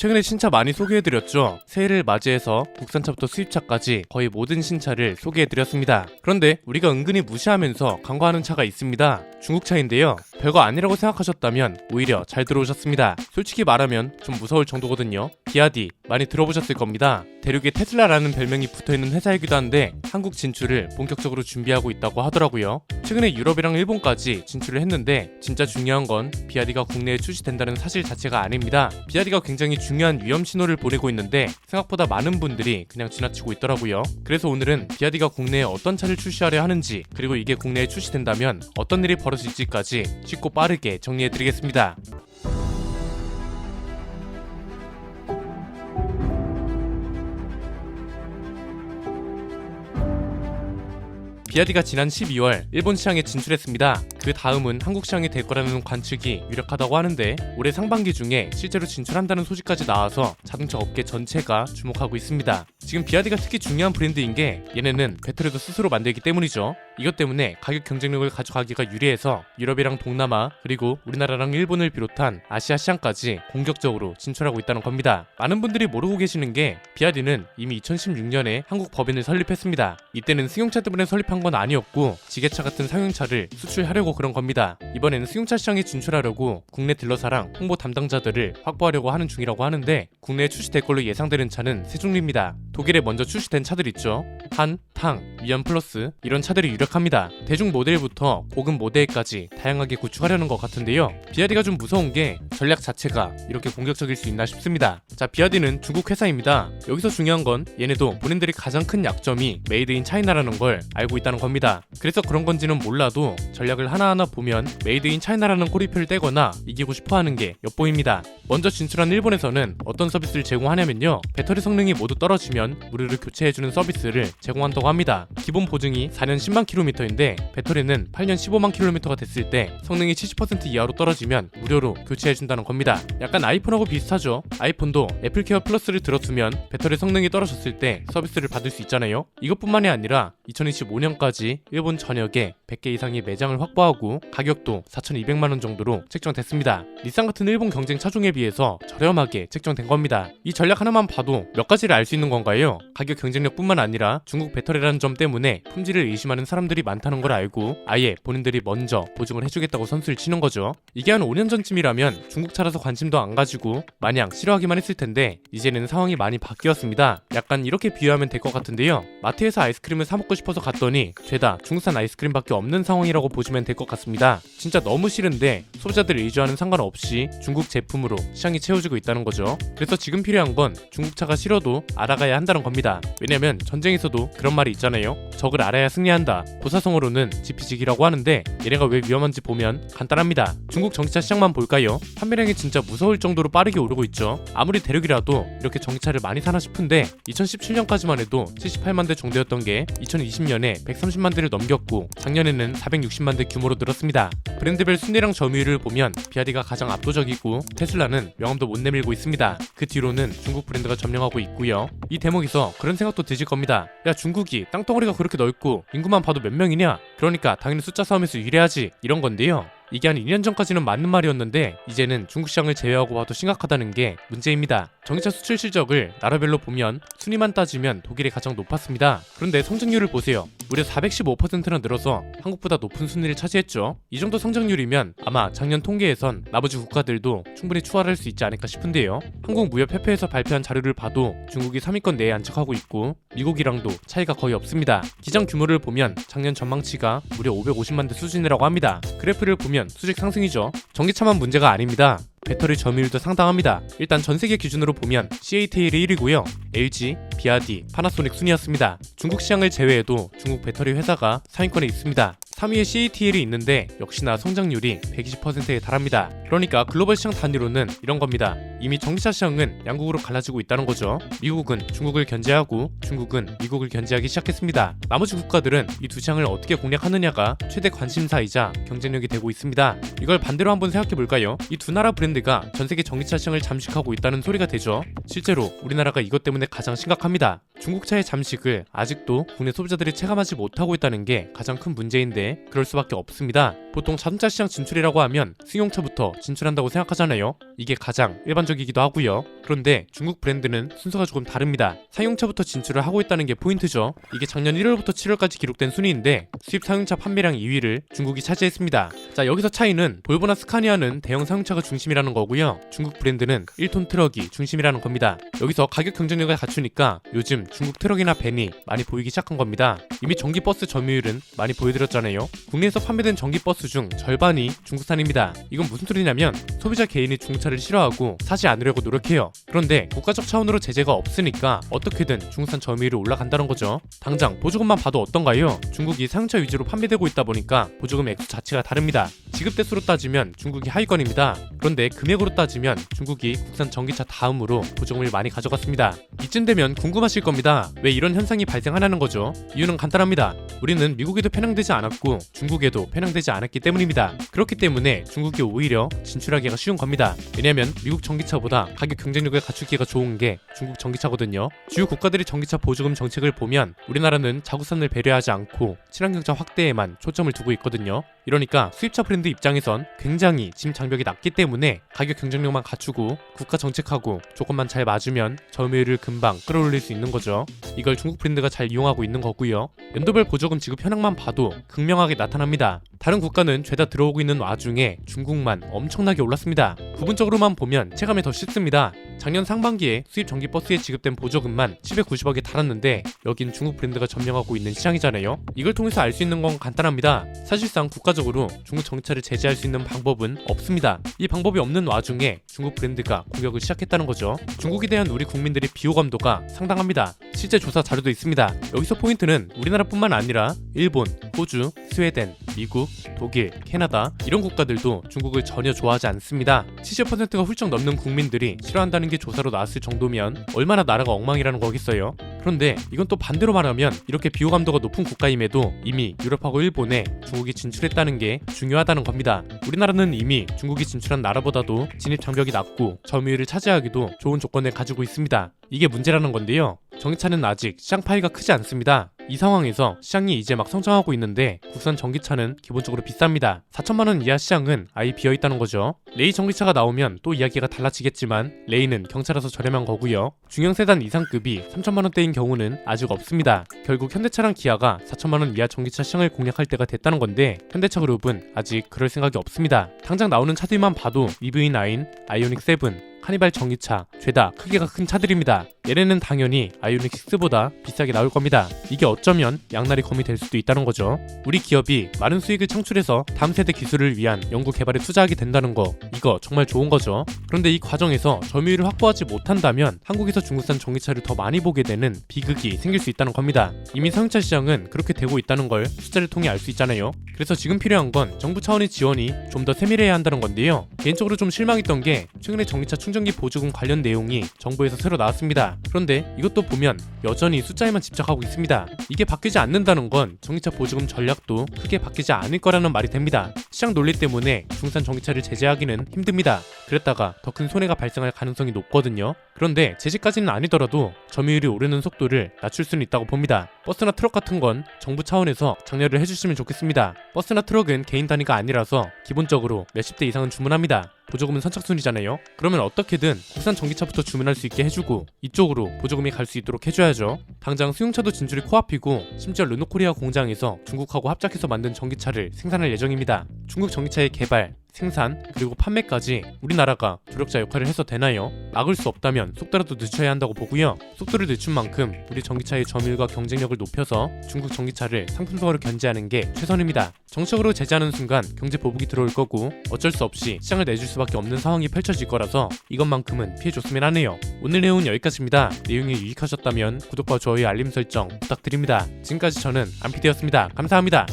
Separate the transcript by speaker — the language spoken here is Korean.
Speaker 1: 최근에 신차 많이 소개해드렸죠. 새해를 맞이해서 국산차부터 수입차까지 거의 모든 신차를 소개해드렸습니다. 그런데 우리가 은근히 무시하면서 간과하는 차가 있습니다. 중국차인데요. 별거 아니라고 생각하셨다면 오히려 잘 들어오셨습니다. 솔직히 말하면 좀 무서울 정도거든요. 비아디 많이 들어보셨을 겁니다. 대륙에 테슬라라는 별명이 붙어있는 회사이기도 한데 한국 진출을 본격적으로 준비하고 있다고 하더라고요. 최근에 유럽이랑 일본까지 진출을 했는데 진짜 중요한 건 비아디가 국내에 출시된다는 사실 자체가 아닙니다. 비아디가 굉장히 중요한 위험 신호를 보내고 있는데 생각보다 많은 분들이 그냥 지나치고 있더라고요. 그래서 오늘은 비아디가 국내에 어떤 차를 출시하려 하는지 그리고 이게 국내에 출시된다면 어떤 일이 벌어질지까지 쉽고 빠르게 정리해드리겠습니다. 비아디가 지난 12월 일본 시장에 진출했습니다. 그 다음은 한국 시장이 될 거라는 관측이 유력하다고 하는데 올해 상반기 중에 실제로 진출한다는 소식까지 나와서 자동차 업계 전체가 주목하고 있습니다. 지금 비아디가 특히 중요한 브랜드인 게 얘네는 배터리도 스스로 만들기 때문이죠. 이것 때문에 가격 경쟁력을 가져가기가 유리해서 유럽이랑 동남아 그리고 우리나라랑 일본을 비롯한 아시아 시장까지 공격적으로 진출하고 있다는 겁니다. 많은 분들이 모르고 계시는 게 비아디는 이미 2016년에 한국 법인을 설립했습니다. 이때는 승용차 때문에 설립한 건 아니었고 지게차 같은 상용차를 수출하려고 그런 겁니다. 이번에는 승용차 시장에 진출하려고 국내 딜러사랑 홍보 담당자들을 확보하려고 하는 중이라고 하는데 국내에 출시 될 걸로 예상되는 차는 세 종류입니다. 독일에 먼저 출시된 차들 있죠. 한, 탕, 위안 플러스 이런 차들이 유력합니다. 대중 모델부터 고급 모델까지 다양하게 구축하려는 것 같은데요. 비아디가 좀 무서운 게 전략 자체가 이렇게 공격적일 수 있나 싶습니다. 자, 비아디는 중국 회사입니다. 여기서 중요한 건 얘네도 본인들이 가장 큰 약점이 메이드 인 차이나라는 걸 알고 있다는 겁니다. 그래서 그런 건지는 몰라도 전략을 하나하나 보면 메이드 인 차이나라는 꼬리표를 떼거나 이기고 싶어 하는 게 엿보입니다. 먼저 진출한 일본에서는 어떤 서비스를 제공하냐면요. 배터리 성능이 모두 떨어지면 무료로 교체해주는 서비스를 제공한다고 합니다. 기본 보증이 4년 10만 킬로미터인데 배터리는 8년 15만 킬로미터가 됐을 때 성능이 70% 이하로 떨어지면 무료로 교체해준다는 겁니다. 약간 아이폰하고 비슷하죠. 아이폰도 애플케어 플러스를 들어두면 배터리 성능이 떨어졌을 때 서비스를 받을 수 있잖아요. 이것뿐만이 아니라 2025년까지 일본 전역에 100개 이상의 매장을 확보하고 가격도 4,200만 원 정도로 책정됐습니다. 닛산 같은 일본 경쟁 차종에 비해서 저렴하게 책정된 겁니다. 이 전략 하나만 봐도 몇 가지를 알 수 있는 건가요? 가격 경쟁력뿐만 아니라 중국 배터리라는 점 때문에 품질을 의심하는 사람들이 많다는 걸 알고 아예 본인들이 먼저 보증을 해주겠다고 선수를 치는 거죠. 이게 한 5년 전쯤이라면 중국 차라서 관심도 안 가지고 마냥 싫어하기만 했을 텐데 이제는 상황이 많이 바뀌었습니다. 약간 이렇게 비유하면 될 것 같은데요. 마트에서 아이스크림을 사 먹고 싶어서 갔더니 죄다 중국산 아이스크림밖에 없는 상황이라고 보시면 될 것 같습니다. 진짜 너무 싫은데 소비자들 의지와는 상관없이 중국 제품으로 시장이 채워지고 있다는 거죠. 그래서 지금 필요한 건 중국 차가 싫어도 알아가야 한다는 겁니다. 왜냐면 전쟁에서도 그런 말이 있잖아요. 적을 알아야 승리한다. 고사성어로는 지피지기라고 하는데 얘네가 왜 위험한지 보면 간단합니다. 중국 전기차 시장만 볼까요? 판매량이 진짜 무서울 정도로 빠르게 오르고 있죠. 아무리 대륙이라도 이렇게 전기차를 많이 사나 싶은데 2017년까지만 해도 78만 대 정도였던 게 2020년에 130만 대를 넘겼고 작년에는 460만 대 규모로 늘었습니다. 브랜드별 순위랑 점유율을 보면 비아디가 가장 압도적이고 테슬라는 명함도 못 내밀고 있습니다. 그 뒤로는 중국 브랜드가 점령하고 있고요. 이 대목에서 그런 생각도 드실 겁니다. 야 중국이 땅덩어리가 그렇게 넓고 인구만 봐도 몇 명이냐? 그러니까 당연히 숫자 싸움에서 유리하지 이런 건데요. 이게 한 2년 전까지는 맞는 말이었는데 이제는 중국 시장을 제외하고 봐도 심각하다는 게 문제입니다. 전기차 수출 실적을 나라별로 보면 순위만 따지면 독일이 가장 높았습니다. 그런데 성장률을 보세요. 무려 415%나 늘어서 한국보다 높은 순위를 차지했죠. 이 정도 성장률이면 아마 작년 통계에선 나머지 국가들도 충분히 추월할 수 있지 않을까 싶은데요. 한국무역협회에서 발표한 자료를 봐도 중국이 3위권 내에 안착하고 있고 미국이랑도 차이가 거의 없습니다. 기장 규모를 보면 작년 전망치가 무려 550만 대 수준이라고 합니다. 그래프를 보면 수직 상승이죠. 전기차만 문제가 아닙니다. 배터리 점유율도 상당합니다. 일단 전 세계 기준으로 보면 CATL이 1위고요. LG, 비아디, 파나소닉 순이었습니다. 중국 시장을 제외해도 중국 배터리 회사가 상위권에 있습니다. 3위에 CATL이 있는데 역시나 성장률이 120%에 달합니다. 그러니까 글로벌 시장 단위로는 이런 겁니다. 이미 전기차 시장은 양국으로 갈라지고 있다는 거죠. 미국은 중국을 견제하고 중국은 미국을 견제하기 시작했습니다. 나머지 국가들은 이 두 시장을 어떻게 공략하느냐가 최대 관심사이자 경쟁력이 되고 있습니다. 이걸 반대로 한번 생각해 볼까요? 이 두 나라 브랜드가 전 세계 전기차 시장을 잠식하고 있다는 소리가 되죠. 실제로 우리나라가 이것 때문에 가장 심각합니다. 중국차의 잠식을 아직도 국내 소비자들이 체감하지 못하고 있다는 게 가장 큰 문제인데 그럴 수밖에 없습니다. 보통 자동차 시장 진출이라고 하면 승용차부터 진출한다고 생각하잖아요. 이게 가장 일반적이기도 하고요. 그런데 중국 브랜드는 순서가 조금 다릅니다. 상용차부터 진출을 하고 있다는 게 포인트죠. 이게 작년 1월부터 7월까지 기록된 순위인데 수입 상용차 판매량 2위를 중국이 차지했습니다. 자 여기서 차이는 볼보나 스카니아는 대형 상용차가 중심이라는 거고요. 중국 브랜드는 1톤 트럭이 중심이라는 겁니다. 여기서 가격 경쟁력을 갖추니까 요즘 중국 트럭이나 벤이 많이 보이기 시작한 겁니다. 이미 전기 버스 점유율은 많이 보여드렸잖아요. 국내에서 판매된 전기 버스 중 절반이 중국산입니다. 이건 무슨 소리냐면 소비자 개인이 중국차를 싫어하고 사지 않으려고 노력해요. 그런데 국가적 차원으로 제재가 없으니까 어떻게든 중국산 점유율이 올라간다는 거죠. 당장 보조금만 봐도 어떤가요? 중국이 상용차 위주로 판매되고 있다 보니까 보조금 액수 자체가 다릅니다. 지급 대수로 따지면 중국이 하위권입니다. 그런데 금액으로 따지면 중국이 국산 전기차 다음으로 보조금을 많이 가져갔습니다. 이쯤 되면 궁금하실 겁니다. 왜 이런 현상이 발생하냐는 거죠. 이유는 간단합니다. 우리는 미국에도 편향되지 않았고 중국에도 편향되지 않았기 때문입니다. 그렇기 때문에 중국이 오히려 진출하기가 쉬운 겁니다. 왜냐면 미국 전기차보다 가격 경쟁력을 갖추기가 좋은 게 중국 전기차거든요. 주요 국가들의 전기차 보조금 정책을 보면 우리나라는 자국산을 배려하지 않고 친환경차 확대에만 초점을 두고 있거든요. 이러니까 수입차 브랜드 입장에선 굉장히 짐 장벽이 낮기 때문에 가격 경쟁력만 갖추고 국가 정책하고 조금만 잘 맞으면 점유율을 금방 끌어올릴 수 있는 거죠. 이걸 중국 브랜드가 잘 이용하고 있는 거고요. 연도별 보조금 지급 현황만 봐도 극명하게 나타납니다. 다른 국가는 죄다 들어오고 있는 와중에 중국만 엄청나게 올랐습니다. 부분적으로만 보면 체감이 더 쉽습니다. 작년 상반기에 수입 전기 버스에 지급된 보조금만 790억에 달았는데 여긴 중국 브랜드가 점령하고 있는 시장이잖아요. 이걸 통해서 알 수 있는 건 간단합니다. 사실상 국가적으로 중국 전기차를 제재할 수 있는 방법은 없습니다. 이 방법이 없는 와중에 중국 브랜드가 공격을 시작했다는 거죠. 중국에 대한 우리 국민들의 비호감도가 상당합니다. 실제 조사 자료도 있습니다. 여기서 포인트는 우리나라뿐만 아니라 일본, 호주, 스웨덴, 미국, 독일, 캐나다 이런 국가들도 중국을 전혀 좋아하지 않습니다. 70%가 훌쩍 넘는 국민들이 싫어한다는 게 조사로 나왔을 정도면 얼마나 나라가 엉망이라는 거겠어요. 그런데 이건 또 반대로 말하면 이렇게 비호감도가 높은 국가임에도 이미 유럽하고 일본에 중국이 진출했다는 게 중요하다는 겁니다. 우리나라는 이미 중국이 진출한 나라보다도 진입 장벽이 낮고 점유율을 차지하기도 좋은 조건을 가지고 있습니다. 이게 문제라는 건데요. 전기차는 아직 시장 파이가 크지 않습니다. 이 상황에서 시장이 이제 막 성장하고 있는데 국산 전기차는 기본적으로 비쌉니다. 4천만 원 이하 시장은 아예 비어 있다는 거죠. 레이 전기차가 나오면 또 이야기가 달라지겠지만 레이는 경차라서 저렴한 거고요. 중형 세단 이상급이 3천만 원대인 경우는 아직 없습니다. 결국 현대차랑 기아가 4천만 원 이하 전기차 시장을 공략할 때가 됐다는 건데 현대차 그룹은 아직 그럴 생각이 없습니다. 당장 나오는 차들만 봐도 EV9, 아이오닉 7, 카니발 전기차 죄다 크기가 큰 차들입니다. 얘네는 당연히 아이오닉 6보다 비싸게 나올 겁니다. 이게 어쩌면 양날의 검이 될 수도 있다는 거죠. 우리 기업이 많은 수익을 창출해서 다음 세대 기술을 위한 연구 개발에 투자하게 된다는 거 이거 정말 좋은 거죠. 그런데 이 과정에서 점유율을 확보하지 못한다면 한국에서 중국산 전기차를 더 많이 보게 되는 비극이 생길 수 있다는 겁니다. 이미 상용차 시장은 그렇게 되고 있다는 걸 숫자를 통해 알 수 있잖아요. 그래서 지금 필요한 건 정부 차원의 지원이 좀 더 세밀해야 한다는 건데요. 개인적으로 좀 실망했던 게 최근에 전기차 충전기 보조금 관련 내용이 정부에서 새로 나왔습니다. 그런데 이것도 보면 여전히 숫자에만 집착하고 있습니다. 이게 바뀌지 않는다는 건 전기차 보조금 전략도 크게 바뀌지 않을 거라는 말이 됩니다. 시장 논리 때문에 중산 전기차를 제재하기는 힘듭니다. 그랬다가 더 큰 손해가 발생할 가능성이 높거든요. 그런데 제재까지는 아니더라도 점유율이 오르는 속도를 낮출 수는 있다고 봅니다. 버스나 트럭 같은 건 정부 차원에서 장려를 해주시면 좋겠습니다. 버스나 트럭은 개인 단위가 아니라서 기본적으로 몇십 대 이상은 주문합니다. 보조금은 선착순이잖아요. 그러면 어떻게든 국산 전기차부터 주문할 수 있게 해주고 이쪽으로 보조금이 갈 수 있도록 해줘야죠. 당장 수용차도 진출이 코앞이고 심지어 르노코리아 공장에서 중국하고 합작해서 만든 전기차를 생산할 예정입니다. 중국 전기차의 개발, 생산 그리고 판매까지 우리나라가 조력자 역할을 해서 되나요? 막을 수 없다면 속도라도 늦춰야 한다고 보고요. 속도를 늦춘 만큼 우리 전기차의 점유율과 경쟁력을 높여서 중국 전기차를 상품성으로 견제하는 게 최선입니다. 정책으로 제재하는 순간 경제 보복이 들어올 거고 어쩔 수 없이 시장을 내줄 수밖에 없는 상황이 펼쳐질 거라서 이것만큼은 피해줬으면 하네요. 오늘 내용은 여기까지입니다. 내용이 유익하셨다면 구독과 좋아요 알림 설정 부탁드립니다. 지금까지 저는 안피디였습니다. 감사합니다.